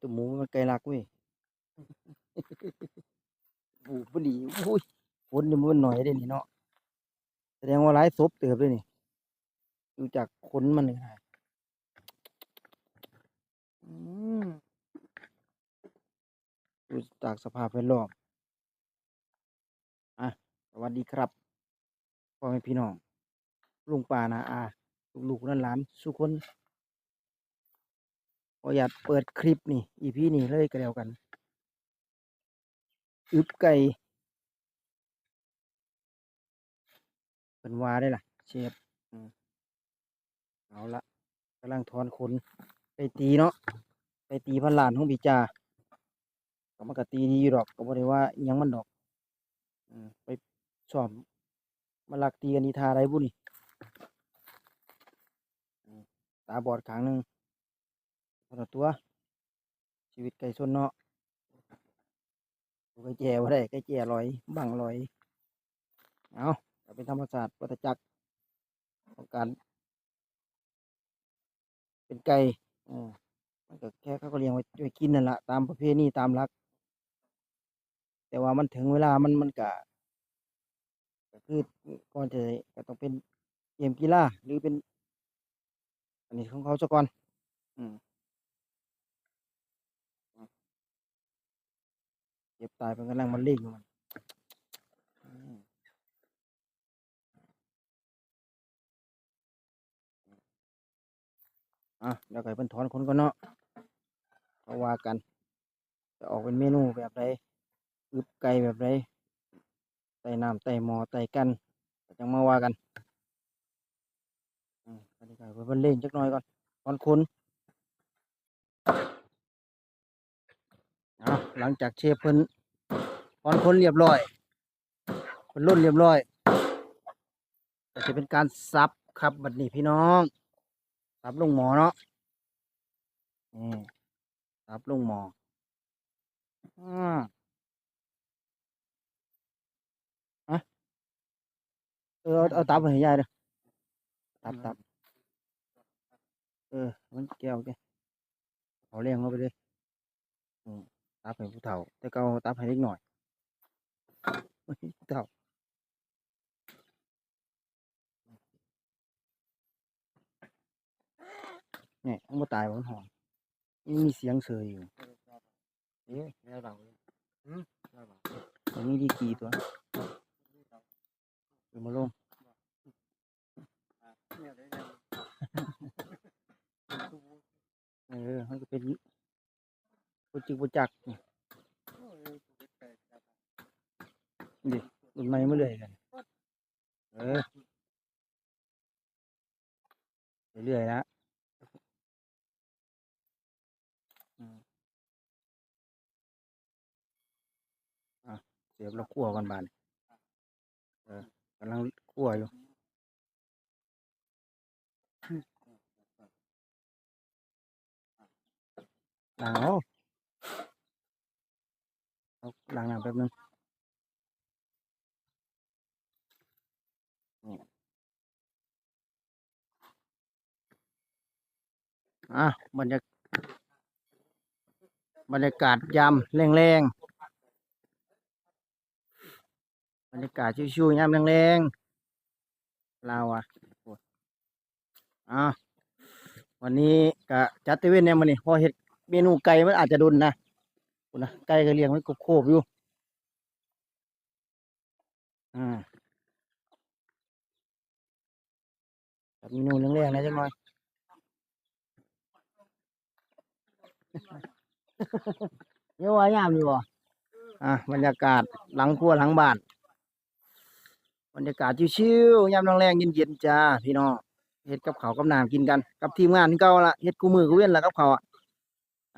ตัวหมูมันไกลลักเว้ยบูบดีอุ้ยฝนนี่มันหน่อยเด้นี่เนาะแสดงว่าหลายศพเติบเลยนี่ดูจากขนมันนี่นะอืมดูจากสภาพแวดล้อมอะ สวัสดีครับพ่อแม่พี่น้อง ลุงป่านาอาลูกๆนั่นหลานสุกคนข ออยากเปิดคลิปนี่ อีพีนี่เลยก็แล้วกัน อึบไก่เป็นวาได้ล่ะ เชฟเอาละกำลังถอนขนไปตีเนาะไปตีพันหลานของบีจาก็มันก็ตีดีอยู่ดอกก็บ่ได้ว่ายังมันดอกอไปสอบมาลักตีกันนีทาไรบุนี่ตาบอดขางหนึ่ง คนละตัว ชีวิตไก่ชนเนาะไก่แจ่ว่าได้ไก่แจ่ลอย บังลอย เอาเป็นธรรมศาสตร์วัฏจักรของการ เป็นไก่อืมมันก็แค่เขาก็เลี้ยงไว้ไว้กินนั่นแหละตามประเพณีตามหลัก แต่ว่ามันถึงเวลามันมันก็ก็คือก่อนจะก็ต้องเป็นเกมกีฬาหรือเป็น อันนี้ของเขาซะก่อน อืม เจ็บตายเป็นกำลังมันเล่งอยู่มันอืมอะเดี๋ยวก็ให้เพิ่นถอนขนก่อนเนาะเขาว่ากัน จะออกเป็นเมนูแบบไรอึบไก่แบบไรใส่น้ำใส่หม้อใส่กันก็จังมาว่ากันอืมอันนี้ก็ให้เพิ่นเล่งจักหน่อยก่อนถอนขนเอา หลังจากเชฟเพิ่นถอนขนเรียบร้อยเพิ่นล่นเรียบร้อยก็จะเป็นการซับครับบัดนี้พี่น้องซับลงหมอเนาะนี่ซับลงหมออ่าอะเออเอาเอาตับไปให้ยายเด้อตับตับเออมันแก้วแกเอาเลี้ยงเข้าไปเลยอื มตับให้ผู้เฒ่าแต่ก็เอาตับให้เล็กหน่อยเฮ้ยผู้เฒ่าเนี่ยมันบ่ตายบ่มันหอนมันมีเสียงเสยอยู่เอ๊ะแม่เราอืมแม่เรามันมีดีกรีตัวเดี๋ยวมาลงเนี่ยได้ยังเออมันก็เป็น ปุจิกปุจักนี่โอ้ยไก่ครับรุ่นใหม่มาเลยกัน เออเรื่อยๆนะอืมอะเสียบแล้วคั่วกันบานเออกำลังคั่วอยู่ล้างเอาเอา ล้างน้ำแป๊บนึงอะบรรยากบรรยากาศยามแรงๆบรรยากาศชิวๆยามแรงๆลาอะอะวันนี้ก็จัดเตเวนเนี่ยมันนี่พอเห็ดเมนูไก่มันอาจจะดุนนะ นะไก่ก็เลี้ยงไว้กบโคบอยู่ อ่าจัดเมนูแรงๆนะจังหน่อยเยอะว่ายามดีบ่อะบรรยากาศหลังครัวหลังบ้านบรรยากาศชิวๆยามแรงๆเย็นๆจ้าพี่น้องเฮ็ดกับเขากับน้ำกินกัน กับทีมงานเก่าละเฮ็ดกูมือกูเว้นละกับเขาอะ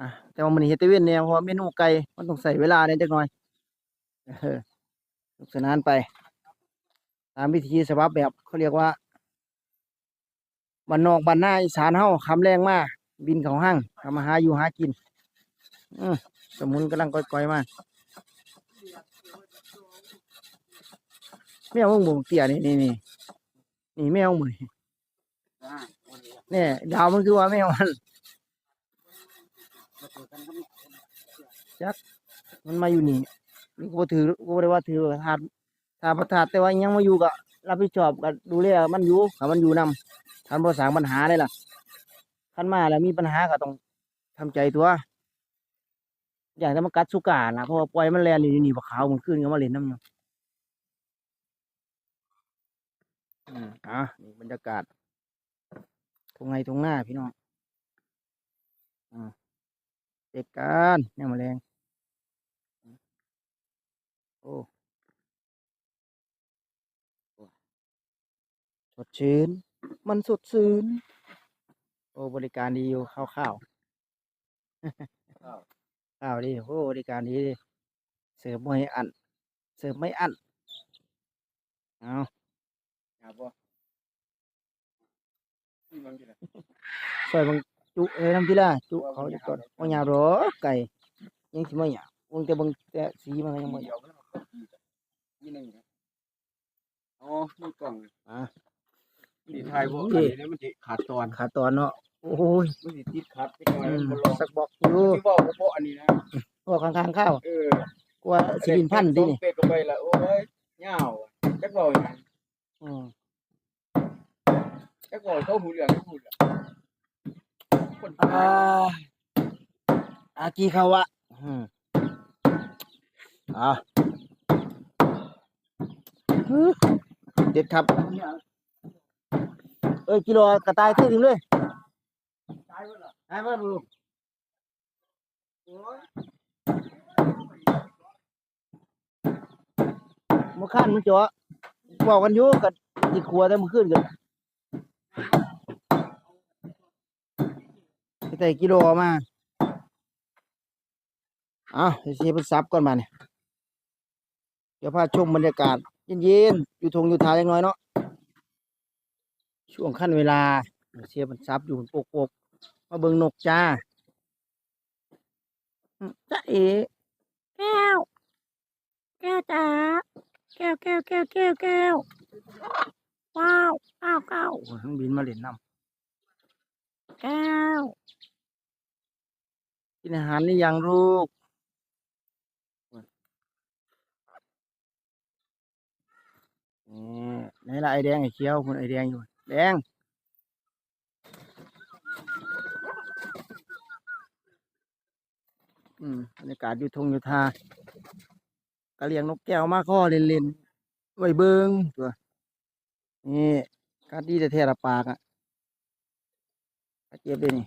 อะแต่ว่ามันนี้เฮ็ดแต่เว้นแนวเพราะว่าเมนูไก่มันต้องใส่เวลาเนี่ยจักหน่อยเออสนุกสนานไป ตามวิธีฉบับแบบเขาเรียกว่าบ้านนอกบ้านนาอีสานเฮาคำแรงมากบินเขาห้างทำมาหาอยู่หากินอืมสมุนกำลังก่อยๆมาแมวมึงบ่งเตี้ยนี่นี่นี่นี่แมวมึงอ่าวันนี้เนี่ยดาวมันคือว่าแมวมัน มาทมันมาอยู่นี่นี่กูบ่ถือกูบ่ได้ว่าถือถาดถาดประถาดแต่ว่ายังมาอยู่ก็รับผิดชอบก็ดูแลมันอยู่ถ้ามันอยู่นำท่านบ่สร้างปัญหาได้ล่ะคันมาแล้วมีปัญหาก็ต้องทำใจตัว อย่างจะมากัดสุกานะเพราะว่าปล่อยมันแลนอยู่นี่บ่ขาวมันขึ้นก็มาเล่นน้ำอยู่อืมอะนี่บรรยากาศทงไงทงหน้าพี่น้องอ่า เด็กกันเนี่ยมาแรงโอ้สดชื่น มันสดชื่นโอ้บริการดีอยู่ข้าวข้าวข้าวดีโอ้บริการดีดิเสิร์ฟไม่อันเสิร์ฟไม่อันเอาครับบ่นี่มันกี่ละซอยบาง จุเอ้ยน้ำพี่ล่ะจุเขาจะก่อนว่าหยาหรอไก่ยังสิมาหยาบวงแต่บางแต่สีมันก็ยังไม่หยาบยี่หนึ่งครับอ๋อนี่กล่องอะสีไทยบ่นี่อันนี้มันสิขาดตอนขาตอนเนาะโอ้ยมันสิติดขัดไปหน่อยอืมมันบ่ลองสักบอกอยู่ที่บอกว่าเพราะอันนี้นะพวกข้างๆข้าวเออกลัวสิบินพันธุ์ดินี่เป็ดก็ไปละโอ้ยเหงาจักเว้าหยังอืมจักเว้าเขาหูเหลืองเขาหูเหลือง คนอ่าอากีเขาวะอืมอะอื้อเด็ดครับ เอ้ยกิโลกระต่ายเท่านึงเลยตายเบิดล่ะไอ้เพื่อนลูกโอ้ยมื่อข้านมันจ่อบอกกันอยู่กับติดครัวแต่เมื่อคืนกัน ไปแต่กิโลมาเอาเดี๋ยวเสียเป็นซับก่อนมาเนี่ยเดี๋ยวพาชมบรรยากาศเย็นๆอยู่ทงอยู่ทาอย่างน้อยเนาะช่วงขั้นเวลาเดี๋ยวเสียเป็นซับอยู่บนโปกๆมาเบิ่งนกจ้าอืมจ้าเอ๋แก้ว แก้วจ้าแก้วแก้วแก้วแก้วแก้วว้าวก้าวก้าวโอ้ยมันบินมาเล่นน้ำแก้วกิ นอาหารหรือยังลูกนี่ไหนละไอแดงไอเขียวคุณไอแดงอยู่ แดง อืมบรรยากาศอยู่ทงอยู่ทากะเลียงนกแก้วมาข้อเล่นๆไว้เบิงตัวนี่กาดีแต่แท้ๆละปากอะกระเจี๊ยบเลยนี่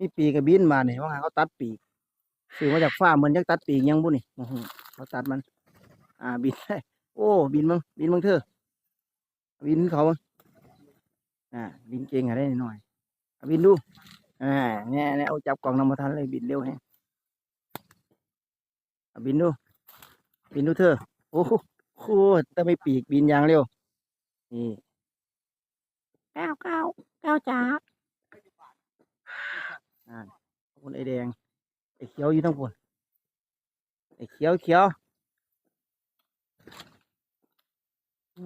มีปีกกับบินมาเนี่ยว่าเขาตัดปีกซื้อมาจากฟาเหมือนยักตัดปีกยังบุนี่เขาตัดมัน อ่าบินได้โอ้ บินมึงบินมึงเถอบินเขามึงอ่าบินเก่งอะไรหน่อยบินดูอ่าเนี่ยเนี่ยเอาจับกล่องนำมาทันเลยบินเร็วแฮะเอาบินดู บินดูเธอโอ้โหแต่ไม่ปีกบินยางเร็วนี่แก้วแก้วแก้วจ๋า คุณไอ้แดงไอ้เขียวอยู่ทั้งบนไอ้เขียวเขียวโอ้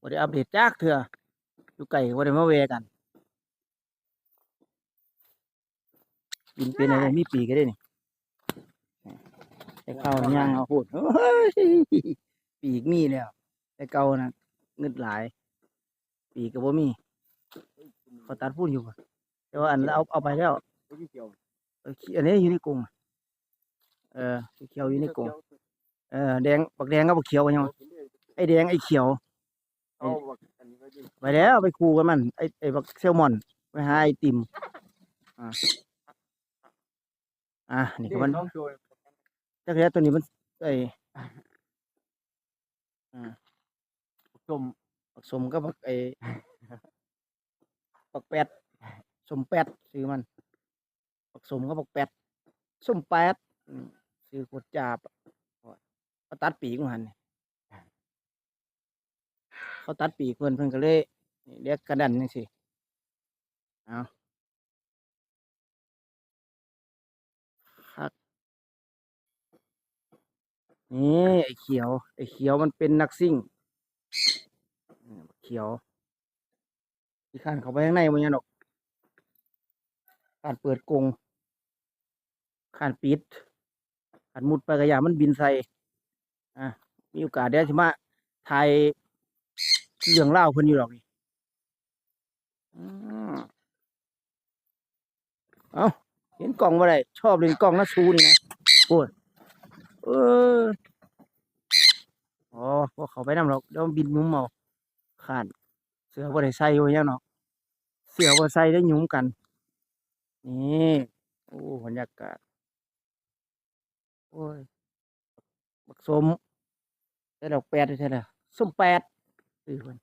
บ่ได้อัปเดตจากเถื่ออยู่ไก่บ่ได้มาเวกันบินเป็นอะไรมีปีกก็ได้นี่แต่เก่าย่างเอาพูดโอ้ยปีกมีแล้ว แต่เก่านะเงึดหลาย ปีกก็บ่มีเขาตัดพูดอยู่บ่ แต่ว่าอันเอาเอาไปแล้วโอ้ยเกี่ยวเออขี้อันนี้อยู่ในกรงอะเออเขียวอยู่ในกรงเออแดงบักแดงกับบักเขียวกันยังวะไอ้แดงไอ้เขียวเอาบักอันนี้ไว้ดิไปแล้วไปคูกันมัน ไอ้ไอ้บักแซลมอนไปหาไอติมอ่าอะนี่ก็มันต้องโชว์จักรยานตัวนี้มันไอ้ชมบักสมก็บักไอ้บักแปด สมแปดซื้อมันบักสมก็บักแปดสมแปดซื้อขวดจาบเขาตัดปีกของหันนี่เขาตัดปีกเพิ่นเพิ่นก็เลยเรียกกระดันจังซี่เอาคักนี่ไอ้เขียว ไอ้เขียวมันเป็นนักซิ่งเขียวที่ข้นเขาไปข้างในมันยังดอก การเปิดกรงการปิดการมุดไปกระยามันบินใส่อะมีโอกาสเดี๋ยวสิมาถ่ายเรื่องเล่าเพิ่นอยู่หรอกนี่เอาเห็นกล่องบ่ได้ชอบเลยกล่องนะชูนี่นะโอ้ยเอออ๋อพวกเขาไปนำหรอกเดี๋ยวมันบินยุ้มเอาขาดเสือบ่ได้ใส่ไว้ยังเนาะเสือบ่ใส่ได้ยุ้มกัน นี่โอ้บรรยากาศ โอ้ยบักสมได้ดอกแปดใช่ไหมส้มแปดคือคน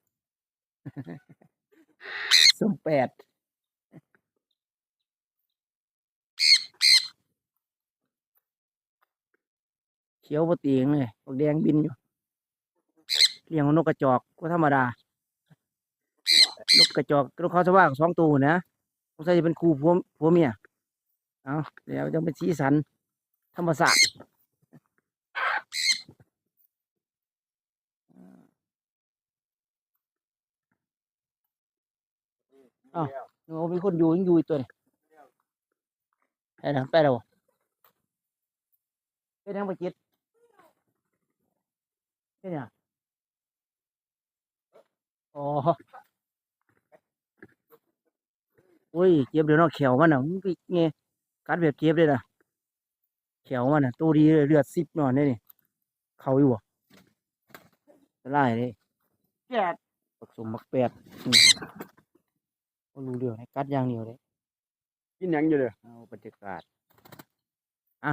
ส้มแปดเขียวปตีงเลยบักแดงบินอยู่เลี้ยงนกกระจอกก็ธรรมดา นกกระจอกนกเขาสว่างสองตัวนะ สงสัยจะเป็นคู่ผัวผัวเมียเอาเดี๋ยวจะเป็นสีสันธรรมศาสตร์อ้าวโอ้มีคนอยู่ยังอยู่อีกตัวนี่ไปแล้วไปแล้วไปทางประจิตไปเนี่ยงอ๋อโอ้ยเจ็บเดี๋ยวเนาะแขวมันอะมึงไปไงกัดแบบเจ็บเลยนะแขวมันน่ะตัวดีเลยเลือดซิบหน่อยนี่นี่เขาอยู่อะไล่เลยแปดผสมมักแปดนี่ก็รู้เรื่องให้กัดอย่างเดียวเลยกินหยังอยู่เด้อเอาบรรยากาศอะ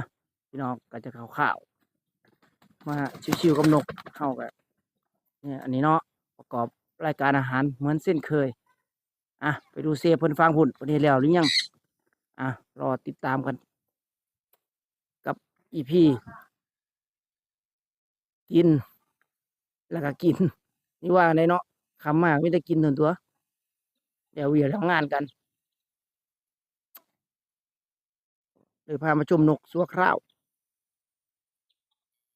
พี่น้องก็จะข่าวข่าวๆมาชิวๆกับนกเข้ากันเนี่ยอันนี้เนาะประกอบรายการอาหารเหมือนเส้นเคย อะไปดูเซฟเพิ่นฟังพุ่นเพิ่นเฮ็ดแล้วหรือยังอะรอติดตามกัน กับอีพีกิน แล้วก็กิน นี่ว่าในเนาะคำมากไม่ได้กินถึงตัว เดี๋ยวเวียทำงานกันเลยพามาชมนกสัวคราว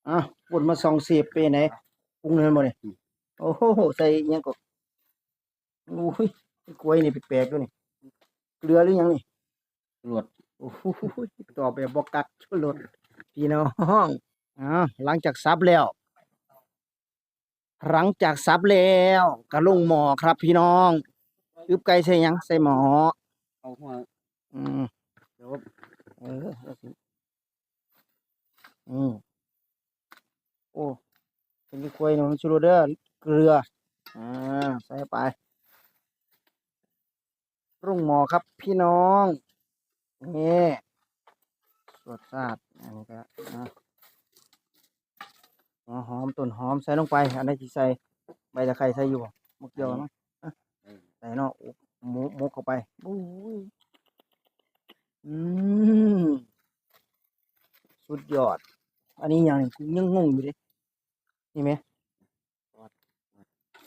อะปนมาส่องเสียบไปไหนปรุงเนินบ่เนี่ยโอ้โห ใส่ยังก็โอ้ย กล้วยนี่แปลกๆด้วยนี่เกลือหรือยังนี่ตรวจโอ้โหตอบแบบบอกกักชุลดพี่น้องอ่าหลังจากซับแล้ว หลังจากซับแล้วก็ลงหมอครับ พี่น้องอึบไก่ใส่หยังใส่หมอเอาหัวอืมเดี๋ยวเออเอาสิอืมโอ้เป็นที่ควยเนาะชุลดเด้อเกลืออ่าใส่ไป รุ่งหมอครับพี่น้องนี่สวดซาดอันนี้ก็อะหัวหอมต้นหอมใส่ลงไปอันนี้ที่ใส่ใบตะไคร้ใส่อยู่บ่มกเกี่ยวเนาะอะใส่เนาะโอ้หมูหมกเข้าไปอุ้ยอืมสุดยอด อันนี้อย่างหนึงกูยังงงอยู่ดินี่ไหม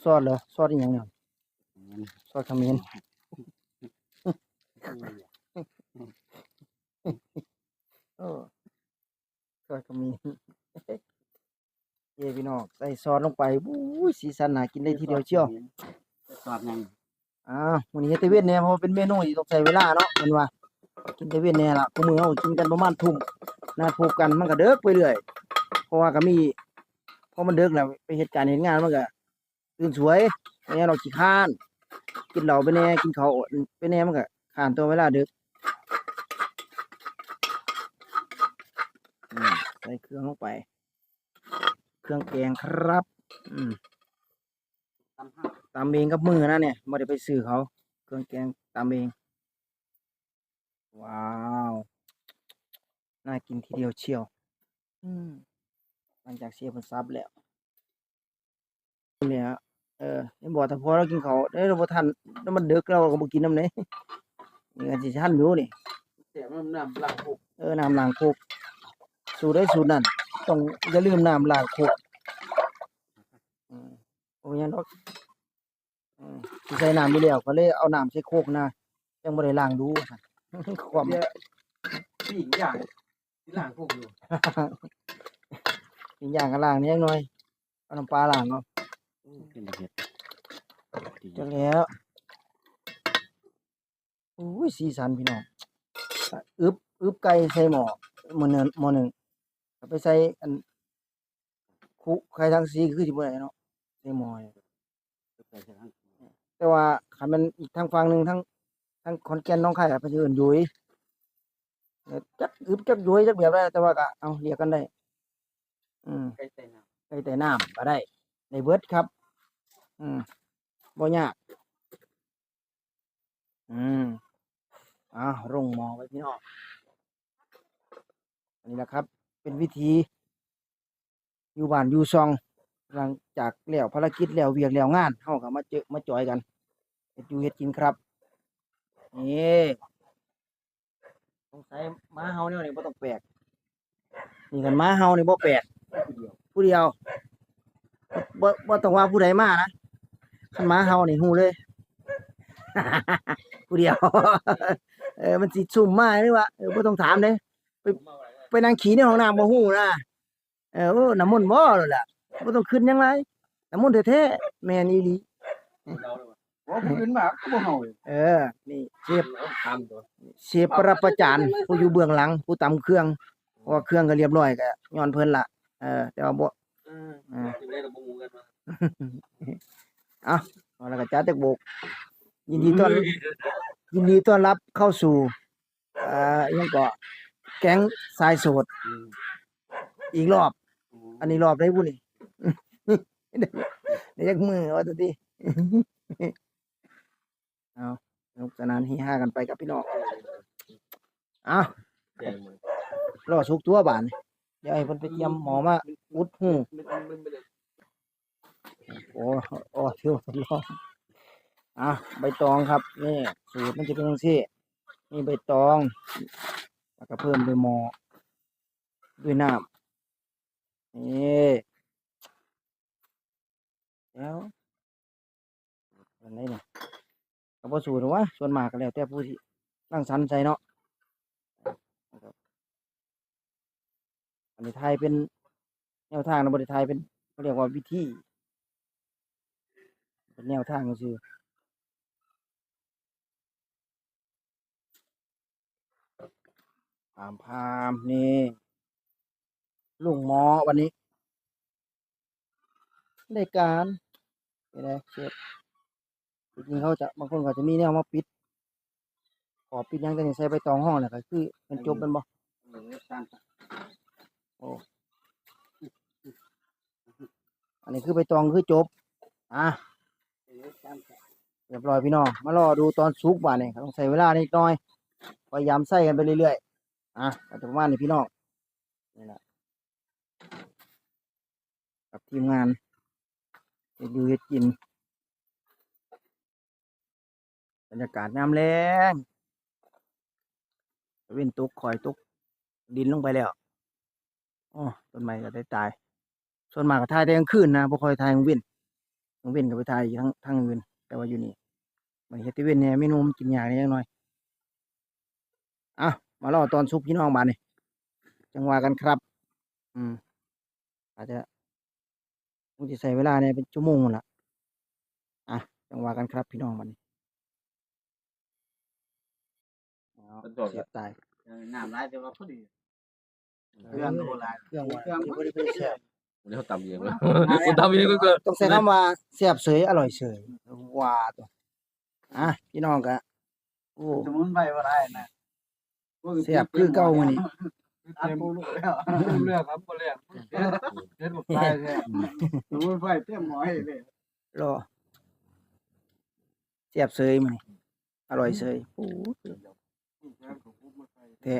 ซอสเหรอซอสอีกอย่างเนี่ยซอสเขมิ้น เออก็ก็มีเย้พี่น้องใส่ซอสลงไปบู้ยสีสันน่ากินได้ทีเดียวเชียวสอดหยังอ่าวันนี้เฮ็ดแต่เวียนเนี่ยเพราะว่าเป็นเมนูที่ต้องใช้เวลาเนาะมันว่า กินแต่เวียนเนี่ยล่ะกูมือเฮากินกันประมาณทุ่มนาพูกกันมันก็เด้กไปเรื่อยเพราะว่าก็มีพอมันเด้กแล้วไปเหตุการณ์เห็นงานมันก็ตื่นสวยไม่งั้นเราขี้ข้าน กินเหล้าไปแน่กินข้าวไปแน่มันก็ ขานตัวเวลาด้กใส่เครื่องลงไป เครื่องแกงครับอืมตำห้ามเองกับมือนะเนี่ยไม่ได้ไปซื้อเขา เครื่องแกงตามเอง ว้าว น่ากินทีเดียวเชียวอืมหลังจากเสียผลซับแล้วเนี่ยเออยังบอกแต่พอเรากินเขาได้เราบ่ทันแล้วมันเดึกเราก็บ่กินน้ำเนี่ย นี่ก็สิทันอยู่นี่เสียมันน้ำล้างพุกเออน้ำล้างโคกสูตรได้สูตรนั่นต้องอย่าลืมน้ำล้างโคกอืมโอ้ยยังดอกอืมสิใส่น้ำอยู่แล้วก็เลยเอาน้ำใส่โคกนะยังบ่ได้ล้างดูความเดี๋ยวพี่อย่างที่ล้างพุกอยู่อีกอย่างก็ล้างนี่ยังน้อยเอาน้ำปลาล้างเนาะเป็นเห็ดจังแล้ว อุ้ยสีสันพี่น้องอึบอึบไก่ใส่หม้อหม้อหนึ่งหม้อหนึ่งเอาไปใส่อันคุไข่ทั้งสีคือสิบ่ได้เนาะใส่หม้อเนี่ยแต่ว่าคันมันอีกทางฝั่งหนึงทั้งทั้งขอนแก่นหน้องไข่อะเพิ่นสิเอิ้นยุยเออจักอึบจักยุยจักแบบได้แต่ว่าก็เอาเรียกกันได้ อืมไก่ใส่น้ใส่แต่น้ำก็ได้ในเบิดครับ อืมบ่ยากอืม อ่าลงมอไว้พี่น้องอันนี้แหละครับ เป็นวิธีอยู่บ้านอยู่ซอง หลังจากแล้วภารกิจแล้วเวียกแล้วงานเฮาก็มาเจอมาจอยกันเฮ็ดอยู่เฮ็ดกินครับนี่สงสัยหมาเฮาเนี่ยนี่บ่ต้องแปลกนี่กันหมาเฮานี่บ่แปลกผู้เดียวบ่บ่ต้องว่าผู้ใดมานะคันหมาเฮานี่ฮู้เลย ผู้เดียว เออมันสิซุ่มมาหรือว่าเออบ่ต้องถามเด้ำผมเอาไว้เลยไปนั่งขี่ในห้องน้ำบ่ฮู้นะเออโอ้น้ำมนต์บ่นั่นล่ะบ่ต้องขึ้นหยังไรน้ำมนต์แท้ๆแม่นอีหลีเราเลยว่ะโอ้ผู้อื่นมาก็บ่เฮาเลยเออ นี่เชฟทำตัวเชฟประประจานผู้อยู่เบื้องหลัง ผู้ตำเครื่องเพราะว่าเครื่องก็เรียบร้อยก็ย้อนเพิ่นล่ะเออแต่ว่าบ่อืมอ่าถึงได้เราบ่งูกันมาเอาแล้วก็จ้าเต็กโบกยินดีต้อน ยินดีต้อนรับเข้าสู่เอ่อยังก็แก๊งสายโสดอีกรอบ อันนี้รอบได้บุนี่ เดี๋ยวยักมือว่าตัวที เอาสนุกสนานเฮฮากันไปกับพี่น้องเอาแดงหมดรอสุกตัวบาน เดี๋ยวให้เพิ่นไปเตรียมหมอมาอุดหูมันมันมันไปเลยโอ้โอ้เที่ยวทดลอง อะใบตองครับนี่สูตรมันจะเป็นจังซี่นี่ใบตอง แล้วก็เพิ่มด้วยหมอด้วยน้ำนี่แล้วอันไหนเนี่ยก็บ่สูตรหรอวะส่วนมากก็แล้วแต่ผู้ที่ตั้งสรรใจเนาะอันนี้ไทยเป็นแนวทางนะบริไทยเป็นเขาเรียกว่าวิธีเป็นแนวทางก็คือ พามพามนี่ลุงหมอวันนี้ได้การเป็นไงเชฟจริงๆเขาจะบางคนก็จะมีแนวมาปิดขอปิดหยังแต่นี่ใส่ใบตองห้องเนี่ยก็คือเป็นจบเป็นบ่หนึ่งสามอันนี้คือใบตองคือจบอะสามเรียบร้อยพี่น้องมารอดูตอนสุกบ่านี่ต้องใส่เวลานิดหน่อยพยายามใส่กันไปเรื่อยๆ อะก็จะประมาณนี้พี่น้องนี่แหละกับทีมงานเฮ็ดอยู่เฮ็ดกินบรรยากาศน้ำแรงเว้นตุกคอยตุกดินลงไปแล้วอ๋อต้นไม้ก็ได้ตาย ส่วนมากก็ถ่ายแต่กลางคืนนะบ่ค่อยถ่ายกลางเว้นกลางเว้นก็ไปถ่ายอยู่ทั้งทั้งเว้นแต่ว่าอยู่นี่มันเฮ็ดที่เว้นเนี่ยเมนูมันกินยากนิดหน่อยอะ มารอตอนสุกพี่น้องบานนี่จังหวะกันครับ อืม อาจจะคงจะใส่เวลาเนี่ยเป็นชั่วโมงหมดละอะจังหวะกันครับพี่น้องบานนี้เอาเสียบตายน้ำลายแต่ว่าพอดีเครื่องโบราณเครื่องเครื่องบริเวณแซ่บเดี๋ยวตำเองเลยคุณทำเองก็เกินต้องใช้คำว่าแซ่บเสยอร่อยเสยว่าตัวอะพี่น้องกะโอ้สมุนไพรว่าได้นะ แซ่บคือเก่ามื้อนี้อันปูลูกแล้วเลือกครับบ่เลือกเด็ดบ่ใช่ใช่สมุนไพรเต็มหม้อให้เลยรอแซ่บเสยมื้อนี้อร่อยเสยโอ้แท้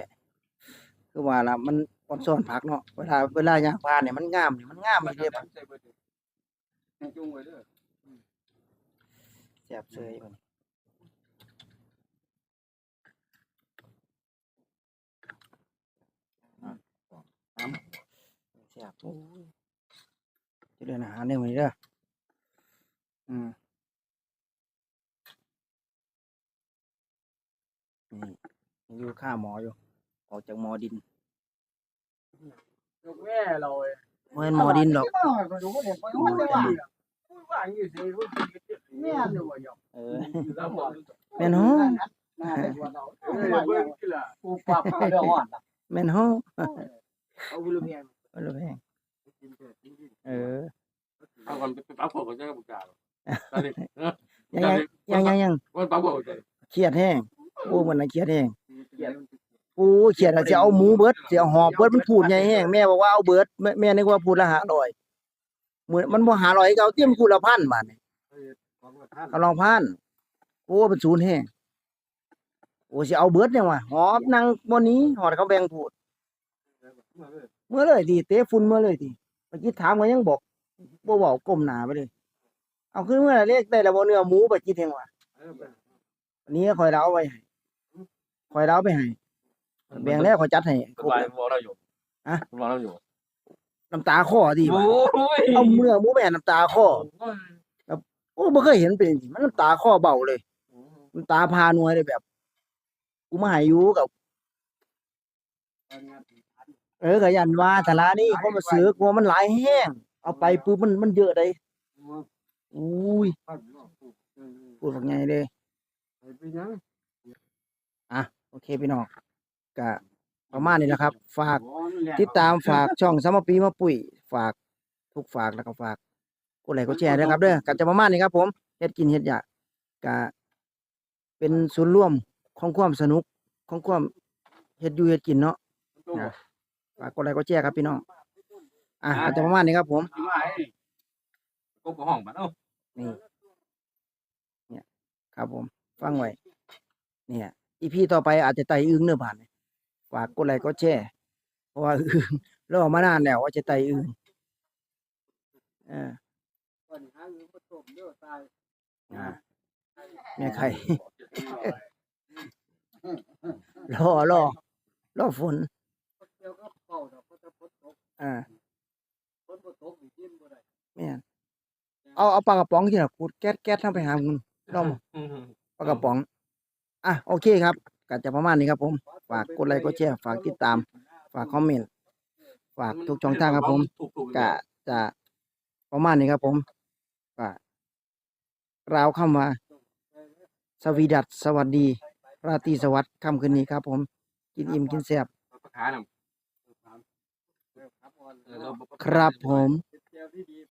คือว่าล่ะมันอ่อนซ้อนผักเนาะเวลาเวลาย่างพานเนี่ยมันงามนี่มันงามมันเรียบใส่เบิดเลยให้จุ่มไเด้อแซ่บเสยมื้อนี้แซ่บโอ้ยจะเดินอาหารได้มื้อนี้เด้ออืมนี่อยู่ข้าหมออยู่ ออกจากหมอดินยกแม่เราเอ้ยเมื่อหมอดินหรอกก็ดูว่าเด็กไปหมว่าอจะจันว่าดินพูดว่าอย่างนี้สิพูดแม่นอยู่ว่าหยอก เออแล้วบ่เป็นห้องน่าจะว่าเราปูปลาปลาเดือดอ่อนแม่นเฮาเอาบุรุษเพียงบ่รู้แพงเออ เอาก่อนไปปั๊บผมก็จะบุกจ่าตอนนี้ยังยังยังยังวันปั๊บผมจะเครียดแห้งโอ้มันน่ะเครียดแห้งโอ้เครียดอะสิเอาหมูเบิดสิเอาหอบเบิดมันพูดใหญ่แห้งแม่บอกว่าเอาเบิดแม่แม่นึกว่าพูดละ500มื้อมันบ่500ก็เอาเตรียมพูดละพันบาทนี่ก็ลองพันโอ้เป็นศูนย์แห้งโอ้สิเอาเบิดเนี่ยว่ะหอบนั่งบ่หนี้หอดเขาแบ่งพูด เมื่อเลยดิเตะฝุ่นเมื่อเลยดิเมื่อกี้ถามก็ยังบอกบ่เว้าก้มหน้าไปเลย เอาขึ้นเมื่อไหร่เรียกได้แล้วบ่เนื้อหมูบ่จิตเฮงว่ะอันนี้ข่อยเราเอาไว้ให้ข่อยเราเอาไปให้แบ่งแล้วข่อยจัดให้สบายบอกเราอยู่บอกเราอยู่น้ำตาคอดีว่ะโอ้ยเอาเนื้อหมูไปให้น้ำตาคอโอ้บ่เคยเห็นเป็นจังซี่มันน้ำตาคอเบาเลยน้ำตาพาหน่วยเลยแบบ กูมาให้อยู่กับ เออก็ยันว่าแต่ละนี่เขามาซื้อกลัวมันหลายแห้ง เอาไปปุ๊บมันมันเยอะเลยอุ้ยพูดว่าไงเด้โอเคพี่น้องก็ประมาณนี้แหละครับ ฝากติดตามฝากช่องสามปีมาปุ๋ย ฝากทุกฝากแล้วก็ฝากกดไลค์กดแชร์ด้วยครับเด้อก็จะประมาณนี้ครับ ผมเฮ็ดกินเฮ็ดอยากก็เป็นส่วนย์ร่วมของความสนุกของความเฮ็ดอยู่เฮ็ดกินเนาะฝากกดไลค์กดแชร์ครับพี่น้อง อะก็จะประมาณนี้ครับผมก็ห้องมันเอ้า นี่ เนี่ย ครับผม ฟังไว้ เนี่ย อีพีต่อไปอาจจะไต่อึ้งเนื้อบานฝากกดไลค์กดแชร์เพราะว่าอึ้งรอมานานแล้วว่าจะไต่อึ้งเอออ่าแม่ไข่รอรอรอฝน อ่าแม่นเอาเอาปลากระป๋องที่น่ะพูดแก๊สแก๊สทำไปหาคุณลองปลากระป๋อง อะโอเคครับก็จะประมาณนี้ครับผม ฝากกดไลค์กดแชร์ฝากติดตาม ฝากคอมเมนต์ฝากทุกช่องทางครับผมก็จะประมาณนี้ครับผมก็กล่าวคำว่า สวีดัสสวัสดี ราตรีสวัสดิ์ค่ำคืนนี้ครับผม กินอิ่มกินแซ่บขาหนัง ครับผม